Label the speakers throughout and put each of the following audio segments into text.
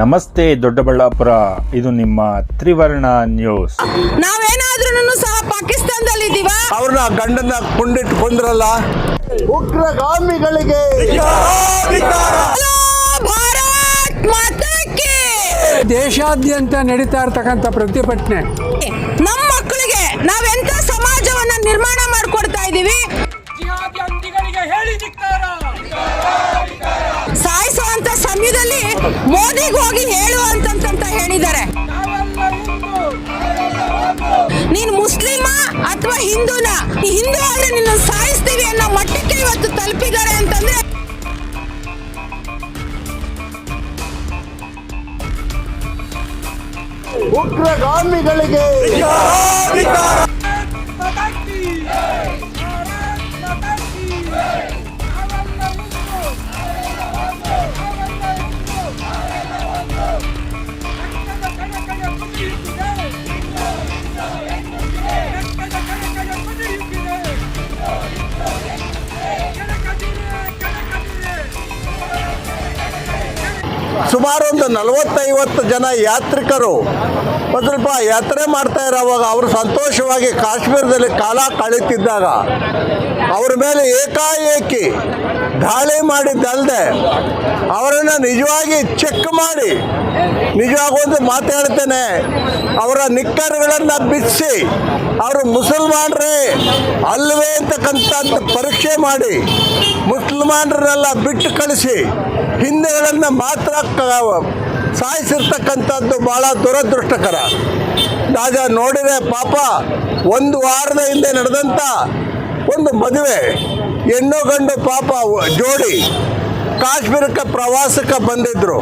Speaker 1: ನಮಸ್ತೆ ದೊಡ್ಡಬಳ್ಳಾಪುರ ಇದು ನಿಮ್ಮ ತ್ರಿವರ್ಣ ನ್ಯೂಸ್.
Speaker 2: ನಾವೇನಾದ್ರೂ ಸಹ ಪಾಕಿಸ್ತಾನದಲ್ಲಿ ಇದೀವ?
Speaker 3: ಅವ್ರನ್ನ ಗಂಡನ ಕುಂಡಿಟ್ಟು ಕೊಂದ್ರಲ್ಲ? ಉಗ್ರಗಾಮಿಗಳಿಗೆ
Speaker 2: ಭಾರತ್
Speaker 4: ದೇಶಾದ್ಯಂತ ನಡೀತಾ ಇರ್ತಕ್ಕಂಥ ಪ್ರತಿಭಟನೆ.
Speaker 2: ನಮ್ಮ ಮಕ್ಕಳಿಗೆ ನಾವೆಂತ ಸಮಾಜವನ್ನ ನಿರ್ಮಾಣ ಮಾಡ್ಕೊಡ್ತಾ ಇದೀವಿ?
Speaker 5: ಜಿಹಾದ್ಯಂತಿಗಳಿಗೆ ಹೇಳಿ ಧಿಕ್ಕಾರ!
Speaker 2: ಸಾಯಿಸುವಂತ ಮೋದಿಗ್ ಹೋಗಿ ಹೇಳು ಅಂತಂತ ಹೇಳಿದ್ದಾರೆ. ನೀನ್ ಮುಸ್ಲಿಮ ಅಥವಾ ಹಿಂದೂನ? ಈ ಹಿಂದೂ ಆದ್ರೆ ನಿನ್ನ ಸಾಯಿಸ್ತೀವಿ ಅನ್ನೋ ಮಟ್ಟಕ್ಕೆ ಇವತ್ತು ತಲುಪಿದ್ದಾರೆ ಅಂತಂದ್ರೆ
Speaker 3: ಉಗ್ರಗಾಮಿಗಳಿಗೆ ಸುಮಾರು ಒಂದು ನಲವತ್ತೈವತ್ತು ಜನ ಯಾತ್ರಿಕರು ಸ್ವಲ್ಪ ಯಾತ್ರೆ ಮಾಡ್ತಾ ಇರೋವಾಗ ಅವರು ಸಂತೋಷವಾಗಿ ಕಾಶ್ಮೀರದಲ್ಲಿ ಕಾಲ ಕಳೀತಿದ್ದಾಗ ಅವ್ರ ಮೇಲೆ ಏಕಾಏಕಿ ದಾಳಿ ಮಾಡಿದ್ದಲ್ಲದೆ ಅವರನ್ನು ನಿಜವಾಗಿ ಚೆಕ್ ಮಾಡಿ, ನಿಜವಾಗಿ ಒಂದು ಮಾತಾಡ್ತೇನೆ ಅವರ ನಿಕ್ಕರ್ಗಳನ್ನು ಬಿಚ್ಚಿ ಅವರು ಮುಸಲ್ಮಾನರೇ ಅಲ್ಲವೇ ಅಂತಕ್ಕಂಥ ಪರೀಕ್ಷೆ ಮಾಡಿ ಮುಸಲ್ಮಾನರನ್ನೆಲ್ಲ ಬಿಟ್ಟು ಕಳಿಸಿ ಹಿಂದೂಗಳನ್ನು ಮಾತ್ರ ಸಾಯಿಸಿರ್ತಕ್ಕಂಥದ್ದು ಭಾಳ ದುರದೃಷ್ಟಕರ. ರಾಜ ನೋಡಿದ್ರೆ ಪಾಪ ಒಂದು ವಾರದ ಹಿಂದೆ ನಡೆದಂಥ ಒಂದು ಮದುವೆ, ಹೆಣ್ಣು ಗಂಡು ಪಾಪ ಜೋಡಿ ಕಾಶ್ಮೀರಕ್ಕೆ ಪ್ರವಾಸಕ್ಕೆ ಬಂದಿದ್ರು.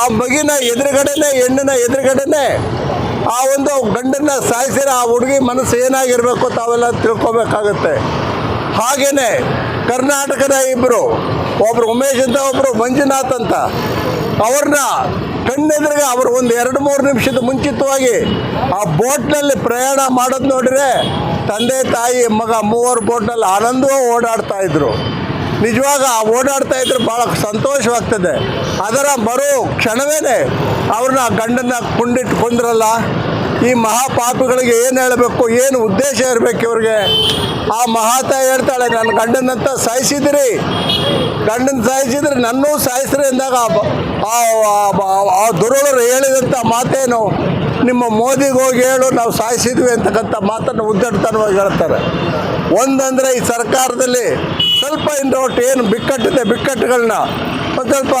Speaker 3: ಆ ಮಗಿನ ಎದುರುಗಡೆನೆ, ಹೆಣ್ಣಿನ ಎದುರುಗಡೆನೆ ಆ ಒಂದು ಗಂಡನ್ನ ಸಾಯಿಸಿರೋ ಆ ಹುಡುಗಿ ಮನಸ್ಸು ಏನಾಗಿರಬೇಕು ತಾವೆಲ್ಲ ತಿಳ್ಕೊಬೇಕಾಗತ್ತೆ. ಹಾಗೇನೆ ಕರ್ನಾಟಕದ ಇಬ್ಬರು ಒಬ್ರು ಉಮೇಶ್ ಅಂತ ಒಬ್ರು ಮಂಜುನಾಥ್ ಅಂತ. ಅವ್ರನ್ನ ಕಣ್ಣೆದುರಿಗೆ ಅವರು ಒಂದು ಎರಡು ಮೂರು ನಿಮಿಷದ ಮುಂಚಿತವಾಗಿ ಆ ಬೋಟ್ನಲ್ಲಿ ಪ್ರಯಾಣ ಮಾಡೋದು ನೋಡಿದ್ರೆ ತಂದೆ, ತಾಯಿ, ಮಗ ಮೂವರು ಬೋಟ್ನಲ್ಲಿ ಆನಂದವೂ ಓಡಾಡ್ತಾ ಇದ್ರು. ನಿಜವಾಗ ಓಡಾಡ್ತಾ ಇದ್ರೆ ಭಾಳ ಸಂತೋಷವಾಗ್ತದೆ. ಅದರ ಮರು ಕ್ಷಣವೇ ಅವ್ರನ್ನ ಗಂಡನ್ನ ಕುಂಡಿಟ್ಟು ಕೊಂದ್ರಲ್ಲ. ಈ ಮಹಾಪಾಪಿಗಳಿಗೆ ಏನು ಹೇಳಬೇಕು, ಏನು ಉದ್ದೇಶ ಇರಬೇಕು ಇವ್ರಿಗೆ? ಆ ಮಹಾತ ಹೇಳ್ತಾಳೆ, ನನ್ನ ಗಂಡನಂತ ಸಾಯಿಸಿದಿರಿ. ಗಂಡನ ಸಾಯಿಸಿದ್ರೆ ನನ್ನೂ ಸಾಯಿಸ್ರೆ ಅಂದಾಗ ಆ- ದುರುಳರು ಹೇಳಿದಂಥ ಮಾತೇನು? ನಿಮ್ಮ ಮೋದಿಗೆ ಹೋಗಿ ಹೇಳು, ನಾವು ಸಾಯಿಸಿದ್ವಿ ಅಂತಕ್ಕಂಥ ಮಾತನ್ನು ಉದ್ದಟತನವಾಗಿ ಹೇಳ್ತಾರೆ ಒಂದಂದರೆ ಈ ಸರ್ಕಾರದಲ್ಲಿ ಸ್ವಲ್ಪ ಇಂಡೋಟ್ ಏನು ಬಿಕ್ಕಟ್ಟಿದೆ, ಬಿಕ್ಕಟ್ಟುಗಳನ್ನ ಒಂದು ಸ್ವಲ್ಪ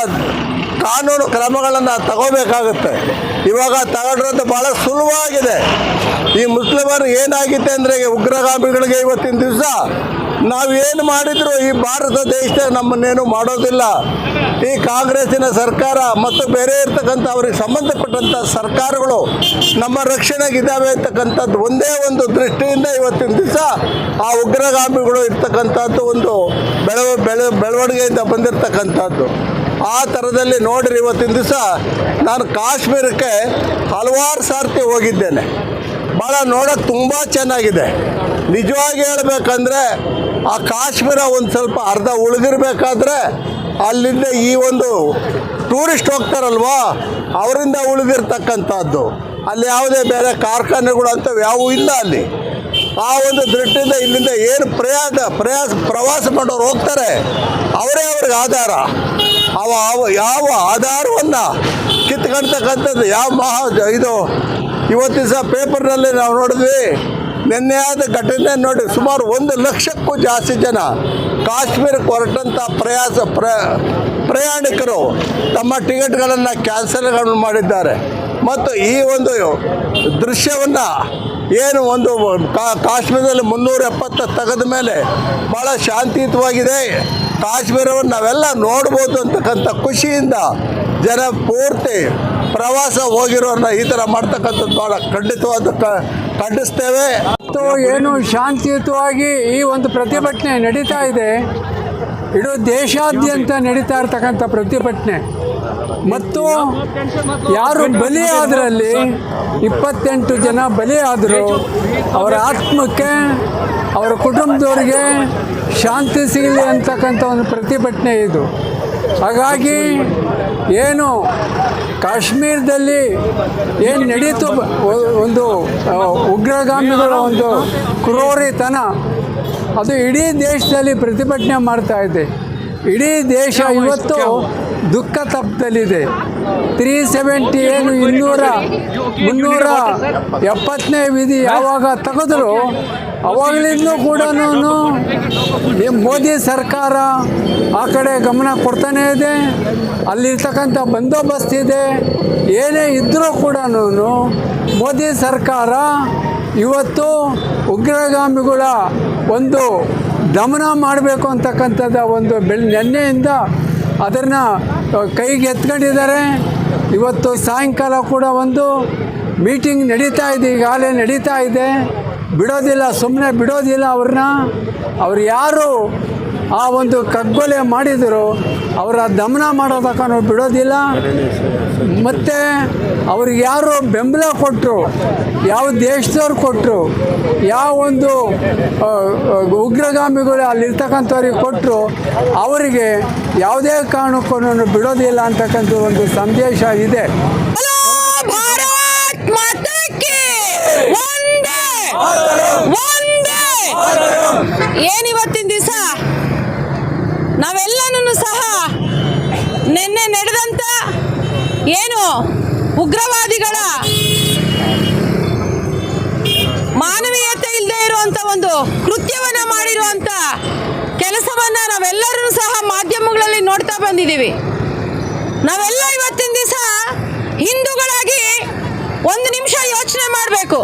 Speaker 3: ಕಾನೂನು ಕ್ರಮಗಳನ್ನು ತಗೋಬೇಕಾಗುತ್ತೆ. ಇವಾಗ ತಗೊಂಡ್ರಂತ ಬಹಳ ಸುಲಭವಾಗಿದೆ. ಈ ಮುಸ್ಲಿಮರು ಏನಾಗಿದೆ ಅಂದರೆ ಉಗ್ರಗಾಮಿಗಳಿಗೆ ಇವತ್ತಿನ ದಿವಸ ನಾವು ಏನು ಮಾಡಿದ್ರು ಈ ಭಾರತ ದೇಶದ ನಮ್ಮನ್ನೇನು ಮಾಡೋದಿಲ್ಲ. ಈ ಕಾಂಗ್ರೆಸ್ಸಿನ ಸರ್ಕಾರ ಮತ್ತು ಬೇರೆ ಇರ್ತಕ್ಕಂಥ ಅವ್ರಿಗೆ ಸಂಬಂಧಪಟ್ಟಂಥ ಸರ್ಕಾರಗಳು ನಮ್ಮ ರಕ್ಷಣೆಗಿದ್ದಾವೆ ಅಂತಕ್ಕಂಥದ್ದು ಒಂದೇ ಒಂದು ದೃಷ್ಟಿಯಿಂದ ಇವತ್ತಿನ ದಿವಸ ಆ ಉಗ್ರಗಾಮಿಗಳು ಇರ್ತಕ್ಕಂಥದ್ದು ಒಂದು ಬೆಳವ ಬೆಳ ಬೆಳವಣಿಗೆಯಿಂದ ಬಂದಿರತಕ್ಕಂಥದ್ದು. ಆ ಥರದಲ್ಲಿ ನೋಡ್ರಿ ಇವತ್ತಿನ ದಿವಸ ನಾನು ಕಾಶ್ಮೀರಕ್ಕೆ ಹಲವಾರು ಸಾರ್ತಿ ಹೋಗಿದ್ದೇನೆ. ಭಾಳ ನೋಡೋಕ್ಕೆ ತುಂಬ ಚೆನ್ನಾಗಿದೆ. ನಿಜವಾಗಿ ಹೇಳಬೇಕಂದ್ರೆ ಆ ಕಾಶ್ಮೀರ ಒಂದು ಸ್ವಲ್ಪ ಅರ್ಧ ಉಳಿದಿರಬೇಕಾದ್ರೆ ಅಲ್ಲಿಂದ ಈ ಒಂದು ಟೂರಿಸ್ಟ್ ಹೋಗ್ತಾರಲ್ವಾ, ಅವರಿಂದ ಉಳಿದಿರ್ತಕ್ಕಂಥದ್ದು. ಅಲ್ಲಿ ಯಾವುದೇ ಬೇರೆ ಕಾರ್ಖಾನೆಗಳು ಅಂತವು ಯಾವೂ ಇಲ್ಲ ಅಲ್ಲಿ. ಆ ಒಂದು ದೃಷ್ಟಿಯಿಂದ ಇಲ್ಲಿಂದ ಏನು ಪ್ರಯಾಸ ಪ್ರಯಾಸ ಪ್ರವಾಸ ಮಾಡೋರು ಹೋಗ್ತಾರೆ, ಅವರೇ ಅವ್ರಿಗೆ ಆಧಾರ? ಅವ ಯಾವ ಆಧಾರವನ್ನು ಕಿತ್ಕೊಳ್ತಕ್ಕಂಥದ್ದು ಯಾವ ಮಹಾ ಇದು ಇವತ್ತಿನ ಸಹ ಪೇಪರ್ನಲ್ಲಿ ನಾವು ನೋಡಿದ್ವಿ, ನಿನ್ನೆ ಆದ ಘಟನೆ ನೋಡಿ ಸುಮಾರು ಒಂದು ಲಕ್ಷಕ್ಕೂ ಜಾಸ್ತಿ ಜನ ಕಾಶ್ಮೀರಕ್ಕೆ ಹೊರಟಂಥ ಪ್ರಯಾಸ, ಪ್ರ, ಪ್ರಯಾಣಿಕರು ತಮ್ಮ ಟಿಕೆಟ್ಗಳನ್ನು ಕ್ಯಾನ್ಸಲ್ಗಳನ್ನು ಮಾಡಿದ್ದಾರೆ. ಮತ್ತು ಈ ಒಂದು ದೃಶ್ಯವನ್ನು ಏನು ಒಂದು ಕಾಶ್ಮೀರದಲ್ಲಿ ಮುನ್ನೂರ ಎಪ್ಪತ್ತ ತೆಗೆದ ಮೇಲೆ ಭಾಳ ಶಾಂತಿಯುತವಾಗಿದೆ. ಕಾಶ್ಮೀರವನ್ನು ನಾವೆಲ್ಲ ನೋಡ್ಬೋದು ಅಂತಕ್ಕಂಥ ಖುಷಿಯಿಂದ ಜನ ಪೂರ್ತಿ ಪ್ರವಾಸ ಹೋಗಿರೋರನ್ನ ಈ ಥರ ಮಾಡ್ತಕ್ಕಂಥದ್ದು ಭಾಳ ಖಂಡಿತವಾದ ಖಂಡಿಸ್ತೇವೆ.
Speaker 4: ಮತ್ತು ಏನು ಶಾಂತಿಯುತವಾಗಿ ಈ ಒಂದು ಪ್ರತಿಭಟನೆ ನಡೀತಾ ಇದೆ. ಇಡೀ ದೇಶಾದ್ಯಂತ ನಡೀತಾ ಇರ್ತಕ್ಕಂಥ ಪ್ರತಿಭಟನೆ. ಮತ್ತು ಯಾರು ಬಲಿ ಆದ್ರಲ್ಲಿ ಇಪ್ಪತ್ತೆಂಟು ಜನ ಬಲಿ ಆದರು ಅವರ ಆತ್ಮಕ್ಕೆ ಅವರ ಕುಟುಂಬದವ್ರಿಗೆ ಶಾಂತಿ ಸಿಗಲಿ ಅಂತಕ್ಕಂಥ ಒಂದು ಪ್ರತಿಭಟನೆ ಇದು. ಹಾಗಾಗಿ ಏನು ಕಾಶ್ಮೀರದಲ್ಲಿ ಏನು ನಡೀತು ಒಂದು ಉಗ್ರಗಾಮಿಗಳ ಒಂದು ಕ್ರೂರಿತನ ಅದು ಇಡೀ ದೇಶದಲ್ಲಿ ಪ್ರತಿಭಟನೆ ಮಾಡ್ತಾ ಇದೆ. ಇಡೀ ದೇಶ ಇವತ್ತು ದುಃಖ ತಪ್ಪದಲ್ಲಿದೆ ತ್ರೀ ಸೆವೆಂಟಿ ಏನು ಇನ್ನೂರ ಮುನ್ನೂರ ಎಪ್ಪತ್ತನೇ ವಿಧಿ ಯಾವಾಗ ತೆಗೆದ್ರು ಅವಾಗಲಿಂದಲೂ ಕೂಡ ಮೋದಿ ಸರ್ಕಾರ ಆ ಕಡೆ ಗಮನ ಕೊಡ್ತಾನೇ ಇದೆ. ಅಲ್ಲಿರ್ತಕ್ಕಂಥ ಬಂದೋಬಸ್ತ್ ಇದೆ. ಏನೇ ಇದ್ದರೂ ಕೂಡ ಮೋದಿ ಸರ್ಕಾರ ಇವತ್ತು ಉಗ್ರಗಾಮಿಗಳ ಒಂದು ದಮನ ಮಾಡಬೇಕು ಅಂತಕ್ಕಂಥದ್ದು ಒಂದು ಬೆಳ್, ನೆನ್ನೆಯಿಂದ ಅದನ್ನು ಕೈಗೆ ಎತ್ಕೊಂಡಿದ್ದಾರೆ. ಇವತ್ತು ಸಾಯಂಕಾಲ ಕೂಡ ಒಂದು ಮೀಟಿಂಗ್ ನಡೀತಾ ಇದೆ ಈಗಾಗಲೇ ನಡೀತಾ ಇದೆ. ಬಿಡೋದಿಲ್ಲ ಸುಮ್ಮನೆ ಬಿಡೋದಿಲ್ಲ ಅವ್ರನ್ನ. ಅವ್ರು ಯಾರು ಆ ಒಂದು ಕಗ್ಗೊಲೆ ಮಾಡಿದರು, ಅವರ ದಮನ ಮಾಡೋದಕ್ಕ ನಾವು ಬಿಡೋದಿಲ್ಲ. ಮತ್ತು ಅವ್ರಿಗೆ ಯಾರು ಬೆಂಬಲ ಕೊಟ್ಟರು ಯಾವ ದೇಶದವ್ರು ಕೊಟ್ಟರು ಯಾವ ಒಂದು ಉಗ್ರಗಾಮಿಗಳು ಅಲ್ಲಿರ್ತಕ್ಕಂಥವ್ರಿಗೆ ಕೊಟ್ಟರು ಅವರಿಗೆ ಯಾವುದೇ ಕಾರಣಕ್ಕೂ ಬಿಡೋದಿಲ್ಲ ಅಂತಕ್ಕಂಥ ಒಂದು ಸಂದೇಶ ಇದೆ
Speaker 2: ಹಲೋ ಭಾರತ್ ಮಾತಾಕ್ಕೆ ಒಂದೇ ಒಂದೇ ಏನಿವತ್ತಿನ ದಿವಸ ನಾವೆಲ್ಲನೂ ಸಹ ನಿನ್ನೆ ನಡೆದಂತ ಏನು ಉಗ್ರವಾದಿಗಳ ಮಾನವೀಯತೆ ಇಲ್ಲದೆ ಇರುವಂತ ಒಂದು ಕೃತ್ಯವನ್ನ ಮಾಡಿರುವಂತ ಕೆಲಸವನ್ನ ನಾವೆಲ್ಲರೂ ಸಹ ಮಾಧ್ಯಮಗಳಲ್ಲಿ ನೋಡ್ತಾ ಬಂದಿದ್ದೀವಿ. ನಾವೆಲ್ಲ ಇವತ್ತಿನ ದಿವಸ ಹಿಂದೂಗಳಾಗಿ ಒಂದು ನಿಮಿಷ ಯೋಚನೆ ಮಾಡಬೇಕು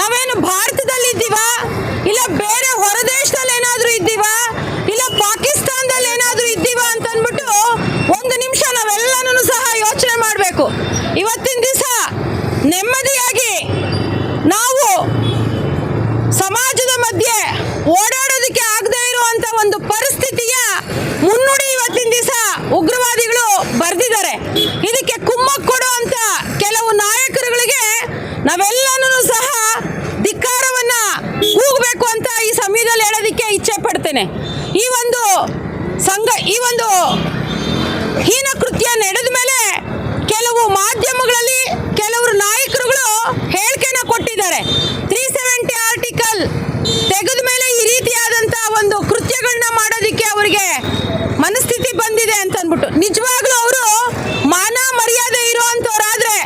Speaker 2: ನಾವೇನು ಭಾರತದಲ್ಲಿ ಇದ್ದೀವಾ ಇಲ್ಲ ಬೇರೆ ಹೊರ ದೇಶದಲ್ಲಿ ಏನಾದರೂ ಇದ್ದೀವಾ ಇಲ್ಲ ಪಾಕಿಸ್ತಾನದಲ್ಲಿ ಏನಾದರೂ ಇದ್ದೀವಾ ಅಂತ ಅಂದ್ಬಿಟ್ಟು ಒಂದು ನಿಮಿಷ ನಾವೆಲ್ಲನೂ ಸಹ ಯೋಚನೆ ಮಾಡಬೇಕು ಇವತ್ತಿನ ದಿವಸ ನೆಮ್ಮದಿಯಾಗಿ ನಾವು ಸಮಾಜದ ಮಧ್ಯೆ ಓಡಾಡೋದಕ್ಕೆ ಆಗದೆ ಇರುವಂತ ಒಂದು ಪರಿಸ್ಥಿತಿಯ ಮುನ್ನುಡಿ ಇವತ್ತಿನ ದಿವಸ ಉಗ್ರವಾದಿಗಳು ಬರೆದಿದ್ದಾರೆ. ಇದಕ್ಕೆ ಕುಮ್ಮಕ್ಕು ಕೊಡುವಂತ ಕೆಲವು ನಾಯಕರುಗಳಿಗೆ ನಾವೆಲ್ಲನೂ ಸಹ ಧಿಕ್ಕಾರವನ್ನ ಕೂಗಬೇಕು ಅಂತ ಈ ಸಮಯದಲ್ಲಿ ಹೇಳೋದಕ್ಕೆ ಇಚ್ಛೆ ಪಡ್ತೇನೆ. ಈ ಒಂದು ಸಂಘ, ಈ ಒಂದು ಹೀನ ಕೃತ್ಯ ನಡೆದ ಮೇಲೆ ಕೆಲವು ಮಾಧ್ಯಮಗಳಲ್ಲಿ ಕೆಲವರು ನಾಯಕರುಗಳು ಹೇಳಿಕೆನ ಕೊಟ್ಟಿದ್ದಾರೆ ತ್ರೀ ಸೆವೆಂಟಿ ಆರ್ಟಿಕಲ್ ತೆಗೆದ ಮೇಲೆ ಈ ರೀತಿಯಾದಂಥ ಒಂದು ಕೃತ್ಯಗಳನ್ನ ಮಾಡೋದಕ್ಕೆ ಅವರಿಗೆ ಮನಸ್ಥಿತಿ ಬಂದಿದೆ ಅಂತ ಅಂದ್ಬಿಟ್ಟು ನಿಜವಾಗ್ಲೂ ಅವರು ಮಾನ ಮರ್ಯಾದೆ ಇರುವಂತವ್ರಾದ್ರೆ,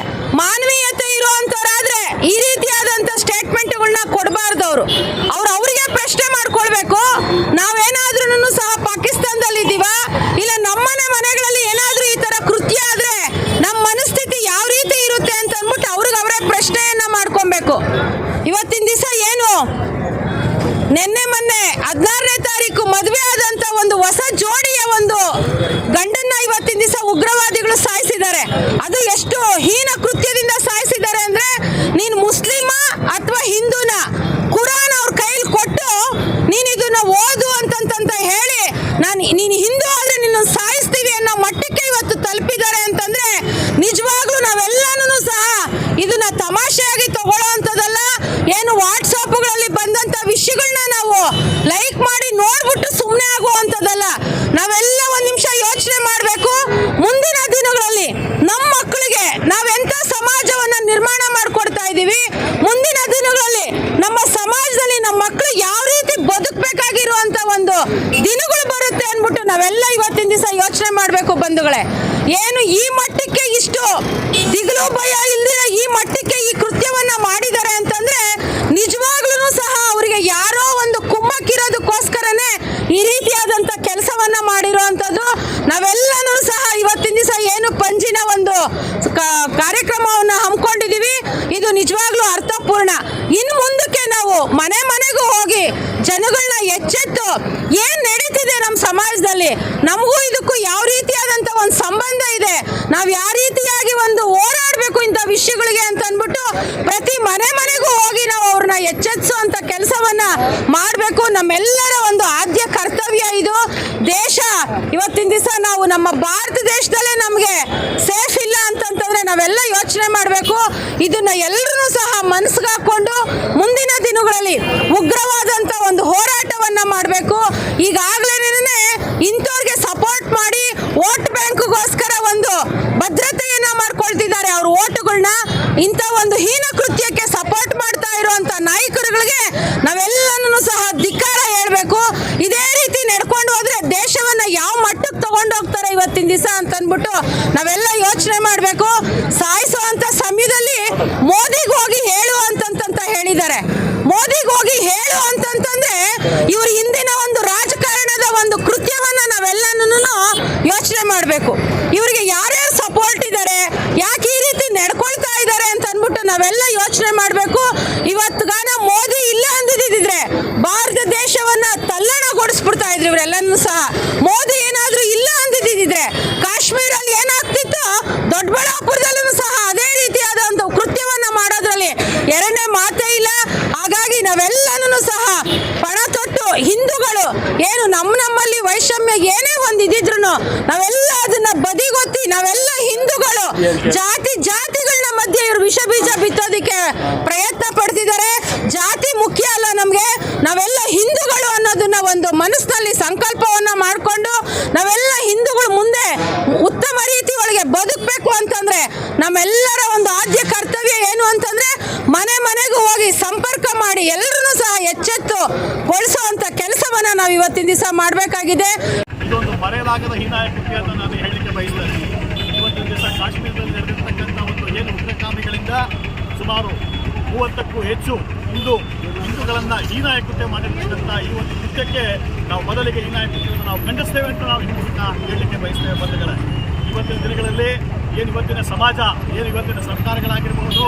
Speaker 2: ಮಾನವೀಯತೆ ಇರುವಂತವ್ರಾದ್ರೆ ಈ ರೀತಿಯಾದಂಥ ಸ್ಟೇಟ್ಮೆಂಟ್ಗಳನ್ನ ಕೊಡಬಾರ್ದು ಅವರು. ಅವ್ರು ಅವರಿಗೆ ಪ್ರಶ್ನೆ ಮಾಡ್ಕೊಳ್ಬೇಕು. ನಾವೇನಾದ್ರೂ ಸಹ ಪಾಕಿಸ್ತಾನದಲ್ಲಿ ಇದೀವ? ಇಲ್ಲ ನಮ್ಮನೆ ಮನೆಗಳಲ್ಲಿ ಏನಾದ್ರೂ ಈ ತರ ಕೃತ್ಯ ಆದ್ರೆ ನಮ್ಮ ಮನಸ್ಥಿತಿ ಯಾವ ರೀತಿ ಇರುತ್ತೆ ಅಂತ ಅಂದ್ಬಿಟ್ಟು ಅವ್ರಿಗೆ ಅವರೇ ಪ್ರಶ್ನೆಯನ್ನ ಮಾಡ್ಕೊಬೇಕು ಇವತ್ತಿನ ದಿವಸ ಏನು? ನಿನ್ನೆ, ಮೊನ್ನೆ ಹದಿನಾರನೇ ತಾರೀಕು ಮದುವೆ ಆದಂತ ಒಂದು ಹೊಸ ಜೋಡಿಯ ಒಂದು ಗಂಡನ್ನ ಇವತ್ತಿನ ದಿವಸ ಉಗ್ರವಾದಿಗಳು ಸಾಯಿಸಿದ್ದಾರೆ ಅದು ಎಷ್ಟು ಹೀನ ಕೃತ್ಯದಿಂದ ಸಾಯಿಸಿದ್ದಾರೆ ಅಂದ್ರೆ ನೀನು ಮುಸ್ಲಿಮ ಅಥವಾ ಹಿಂದೂನ ಕುರಾನ್ ಅವ್ರ ಕೈಲಿ ಕೊಟ್ಟು ನೀನು ಇದನ್ನ ಓದು ಅಂತಂತ ಹೇಳಿ ನಾನು ನೀನು ಹಿಂದೂ ಆದ್ರೆ ನಿನ್ನ ಸಾಯಿಸ್ತೀವಿ ಅನ್ನೋ ಮಟ್ಟಕ್ಕೆ ಇವತ್ತು ತಲುಪಿದ್ದಾರೆ ಅಂತಂದ್ರೆ ನಿಜವಾಗ್ಲೂ ನಾವೆಲ್ಲನೂ ಸಹ ಇದನ್ನ ತಮಾಷೆಯಾಗಿ ತಗೊಳ್ಳೋವಂಥದ್ದಲ್ಲ ಏನು ವಾಟ್ಸಪ್ಗಳಲ್ಲಿ ಬಂದಂತ ವಿಷಯಗಳನ್ನ ನಾವು ಲೈಕ್ ಮಾಡಿ ನೋಡ್ಬಿಟ್ಟು ಸುಮ್ಮನೆ ಆಗುವಂಥದ್ದಲ್ಲ ನಾವೆಲ್ಲ ಒಂದ್ ನಿಮಿಷ ಯೋಚನೆ ಮಾಡಬೇಕು ಮುಂದಿನ ದಿನಗಳಲ್ಲಿ ನಮ್ಮ ಮಕ್ಕಳಿಗೆ ನಾವೆಂತ ಸಮಾಜವನ್ನ ನಿರ್ಮಾಣ ಮಾಡ್ಕೊಡ್ತಾ ಇದ್ದೀವಿ ಮುಂದಿನ ದಿನಗಳಲ್ಲಿ ನಮ್ಮ ಸಮಾಜದಲ್ಲಿ ನಮ್ಮ ಮಕ್ಕಳು ಯಾವ ರೀತಿ ಬದುಕಬೇಕಾಗಿರುವಂತ ಒಂದು ದಿನಗಳು ಬರುತ್ತೆ ಅನ್ಬಿಟ್ಟು ನಾವೆಲ್ಲ ಇವತ್ತಿನ ದಿವಸ ಯೋಚನೆ ಮಾಡಬೇಕು ಬಂಧುಗಳೇ ಏನು ಈ ಮಟ್ಟಕ್ಕೆ ಇಷ್ಟು ದಿಗಿಲು ಭಯ ಇಲ್ದಿರ ಈ ಮಟ್ಟಕ್ಕೆ ಈ ಕೃತ್ಯವನ್ನ ಮಾಡಿದ್ದಾರೆ ಅಂತಂದ್ರೆ ನಿಜವಾಗ್ಲೂ ಸಹ ಅವರಿಗೆ ಯಾರೋ ಒಂದು ಕುಮ್ಮಕ್ಕಿರೋದಕ್ಕೋಸ್ಕರನೇ ಈ ರೀತಿಯಾದಂತ ಕೆಲಸವನ್ನ ಮಾಡಿರುವಂತದ್ದು ನಾವೆಲ್ಲನೂ ಸಹ ಇವತ್ತಿನ ದಿವಸ ಏನು ಪಂಜಿನ ಒಂದು ಕಾರ್ಯಕ್ರಮವನ್ನ ಹಮ್ಮಿಕೊಂಡಿದೀವಿ ಇದು ನಿಜವಾಗ್ಲೂ ಅರ್ಥಪೂರ್ಣ. ಇನ್ನು ಮುಂದಕ್ಕೆ ನಾವು ಮನೆ ಮನೆಗೂ ಹೋಗಿ ಜನಗಳನ್ನ ಎಚ್ಚೆತ್ತು ಮನೆ ಮನೆಗೂ ಹೋಗಿ ನಾವು ಅವ್ರನ್ನ ಎಚ್ಚೆತ್ಸುವಂತ ಕೆಲಸವನ್ನ ಮಾಡಬೇಕು. ನಮ್ಮೆಲ್ಲರ ಒಂದು ಆದ್ಯ ಕರ್ತವ್ಯ ಇದು. ದೇಶ, ಇವತ್ತಿನ ದಿವಸ ನಾವು ನಮ್ಮ ಭಾರತ ದೇಶದಲ್ಲೇ ನಮಗೆ ಸೇಫ್ ಇಲ್ಲ ಅಂತಂತಂದ್ರೆ ನಾವೆಲ್ಲ ಯೋಚನೆ ಮಾಡಬೇಕು. ಇದನ್ನ ಎಲ್ಲರೂ ಸಹ ಮನಸ್ಸಿಗಾಕೊಂಡು ಮುಂದಿನ ದಿನಗಳಲ್ಲಿ ಉಗ್ರವಾದಂತ ಒಂದು ಹೋರಾಟವನ್ನ ಮಾಡಬೇಕು. ಈಗಾಗಲೇ ಇಂಥವ್ರಿಗೆ ಸಪೋರ್ಟ್ ಮಾಡಿ ವೋಟ್ ಬ್ಯಾಂಕ್ಗೋಸ್ಕರ ಒಂದು ಭದ್ರತೆಯನ್ನ ಮಾಡ್ಕೊಳ್ತಿದ್ದಾರೆ ಅವ್ರ ಓಟುಗಳನ್ನ ಇಂಥ ಒಂದು ಹೀನ ಕೃತ್ಯಕ್ಕೆ ಮಕ್ಕಳಿಗೆ ನಾವೆಲ್ಲನೂ ಸಹ ಧಿಕ್ಕಾರ ಹೇಳಬೇಕು. ಇದೇ ರೀತಿ ನಡ್ಕೊಂಡು ಹೋದ್ರೆ ದೇಶವನ್ನ ಯಾವ ಮಟ್ಟಕ್ಕೆ ತಗೊಂಡೋಗ್ತಾರೆ ಇವತ್ತಿನ ದಿವಸ ಅಂತ ಅಂದ್ಬಿಟ್ಟು ನಾವೆಲ್ಲ ಯೋಚನೆ ಮಾಡಬೇಕು. ನಾವೆಲ್ಲ ಅದನ್ನ ಬದಿಗೊತ್ತಿ ನಾವೆಲ್ಲ ಹಿಂದೂಗಳು ಜಾತಿ ಜಾತಿಗಳನ್ನ ಮಧ್ಯೆ ಇವರು ವಿಷ ಬೀಜ ಬಿತ್ತೋದಿಕ್ಕೆ ಪ್ರಯತ್ನ ಪಡ್ತಿದ್ದಾರೆ ಜಾತಿ ಮುಖ್ಯ ಅಲ್ಲ ನಮಗೆ. ನಾವೆಲ್ಲ ಹಿಂದೂಗಳು ಅನ್ನೋದನ್ನ ಒಂದು ಮನಸ್ಸಿನಲ್ಲಿ ಸಂಕಲ್ಪವನ್ನ ಮಾಡಿಕೊಂಡು ನಾವೆಲ್ಲ ಹಿಂದೂಗಳು ಮುಂದೆ ಉತ್ತಮ ರೀತಿ ಒಳಗೆ ಬದುಕಬೇಕು ಅಂತಂದ್ರೆ ನಮ್ಮೆಲ್ಲರ ಒಂದು ಆದ್ಯ ಕರ್ತವ್ಯ ಏನು ಅಂತಂದ್ರೆ ಮನೆ ಮನೆಗೂ ಹೋಗಿ ಸಂಪರ್ಕ ಮಾಡಿ ಎಲ್ಲರನ್ನೂ ಸಹ ಎಚ್ಚೆತ್ತು ಗೊಳಿಸುವಂತ ಕೆಲಸವನ್ನ ನಾವು ಇವತ್ತಿನ ದಿವಸ ಮಾಡಬೇಕಾಗಿದೆ.
Speaker 6: ಮರೆಯಲಾಗದ ಹೀನಾಯ ಅಂತ ನಾನು ಹೇಳಲಿಕ್ಕೆ ಬಯಸ್ತೇನೆ. ಇವತ್ತು ದಿವಸ ಕಾಶ್ಮೀರದಲ್ಲಿ ನಡೆದಿರ್ತಕ್ಕಂಥ ಒಂದು ಏನು ಉಗ್ರಗಾಮಿಗಳಿಂದ ಸುಮಾರು ಮೂವತ್ತಕ್ಕೂ ಹೆಚ್ಚು ಇಂದು ಹಿಂದೂಗಳನ್ನು ಹೀನಾಯ ಕೃತ್ಯ ಮಾಡಿರ್ತಕ್ಕಂಥ ಈ ಒಂದು ಕೃತ್ಯಕ್ಕೆ ನಾವು ಮೊದಲಿಗೆ ಹೀನಾಯ ಕೃತ್ಯವನ್ನು ನಾವು ಖಂಡಿಸ್ತೇವೆ ಅಂತ ನಾವು ಹಿಂದೂನ ಹೇಳಲಿಕ್ಕೆ ಬಯಸ್ತೇವೆ ಬಂಧುಗಳೇ. ಇವತ್ತಿನ ದಿನಗಳಲ್ಲಿ ಏನು ಇವತ್ತಿನ ಸಮಾಜ, ಏನು ಇವತ್ತಿನ ಸರ್ಕಾರಗಳಾಗಿರ್ಬೋದು,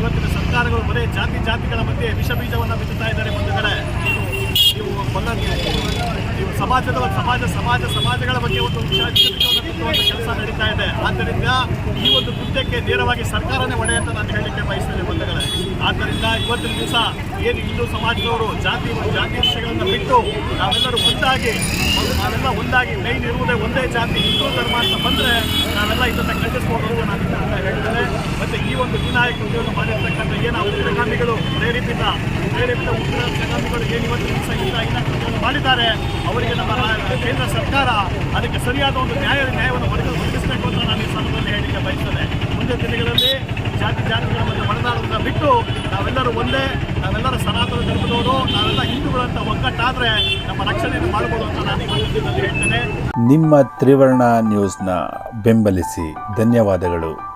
Speaker 6: ಇವತ್ತಿನ ಸರ್ಕಾರಗಳು ಬರೀ ಜಾತಿ ಜಾತಿಗಳ ಮಧ್ಯೆ ವಿಷ ಬೀಜವನ್ನು ಬಿತ್ತುತ್ತಾ ಇದ್ದಾರೆ ಬಂಧುಗಳೇ. ನೀವು ನೀವು ಸಮಾಜದ ಸಮಾಜ ಸಮಾಜ ಸಮಾಜಗಳ ಬಗ್ಗೆ ಒಂದು ಕೆಲಸ ನಡೀತಾ ಇದೆ. ಆದ್ದರಿಂದ ಈ ಒಂದು ಕೃತ್ಯಕ್ಕೆ ನೇರವಾಗಿ ಸರ್ಕಾರನೇ ಹೊಣೆ ಅಂತ ನಾನು ಹೇಳಲಿಕ್ಕೆ ಬಯಸ್ತೇನೆ ಬಂಧುಗಳೇ. ಆದ್ದರಿಂದ ಇವತ್ತಿನ ದಿವಸ ಏನು ಹಿಂದೂ ಸಮಾಜದವರು, ಜಾತಿ ಜಾತಿ ವಿಷಯಗಳನ್ನು ಬಿಟ್ಟು ನಾವೆಲ್ಲರೂ ಒಂದಾಗಿ ನಾವೆಲ್ಲ ಒಂದಾಗಿ ಮೈನ್ ಇರುವುದೇ ಒಂದೇ ಜಾತಿ, ಹಿಂದೂ ಧರ್ಮ ಅಂತ ಬಂದರೆ ನಾವೆಲ್ಲ ಇದನ್ನು ಖಂಡಿಸ್ಬೋದು ಅಂತ ನಾನು ಇದನ್ನ ಹೇಳಿದ್ದೇನೆ. ಮತ್ತು ಈ ಒಂದು ವಿನಾಯಕ ಉದ್ಯೋಗ ಮಾಡಿರ್ತಕ್ಕಂಥ ಏನು ಉಗ್ರಗಾಮಿಗಳು ಪ್ರೇರೇಪಿತ ಪ್ರೇರೇಪಿತ ಉಗ್ರಗಾಮಿಗಳು ಏನು ಇವತ್ತು ದಿವಸ ಕೃತ್ಯವನ್ನು ಮಾಡಿದ್ದಾರೆ, ಅವರಿಗೆ ನಮ್ಮ ಕೇಂದ್ರ ಸರ್ಕಾರ ಅದಕ್ಕೆ ಸರಿಯಾದ ಒಂದು ನ್ಯಾಯ ನ್ಯಾಯವನ್ನು ಒದಗಿ ಒದಗಿಸಬೇಕು ಅಂತ ನಾನು ಈ ಸಂದರ್ಭದಲ್ಲಿ ಹೇಳಲಿಕ್ಕೆ ಬಯಸ್ತೇನೆ. ಮುಂದಿನ ದಿನಗಳಲ್ಲಿ ಜಾತಿ, ಜಾತಿಗಳ ಮಧ್ಯೆ ಮಳೆನಾಡುವುದನ್ನು ಬಿಟ್ಟು ನಾವೆಲ್ಲರೂ ಒಂದೇ, ನಾವೆಲ್ಲರೂ ಸನಾತನ ಧರ್ಮದವರು, ನಾವೆಲ್ಲ ಹಿಂದೂಗಳಂತ ಒಗ್ಗಟ್ಟಾದರೆ ನಮ್ಮ ರಕ್ಷಣೆಯನ್ನು ಮಾಡಬಹುದು ಅಂತ ನಾನು ಹೇಳ್ತೇನೆ.
Speaker 1: ನಿಮ್ಮ ತ್ರಿವರ್ಣ ನ್ಯೂಸ್ನ ಬೆಂಬಲಿಸಿ. ಧನ್ಯವಾದಗಳು.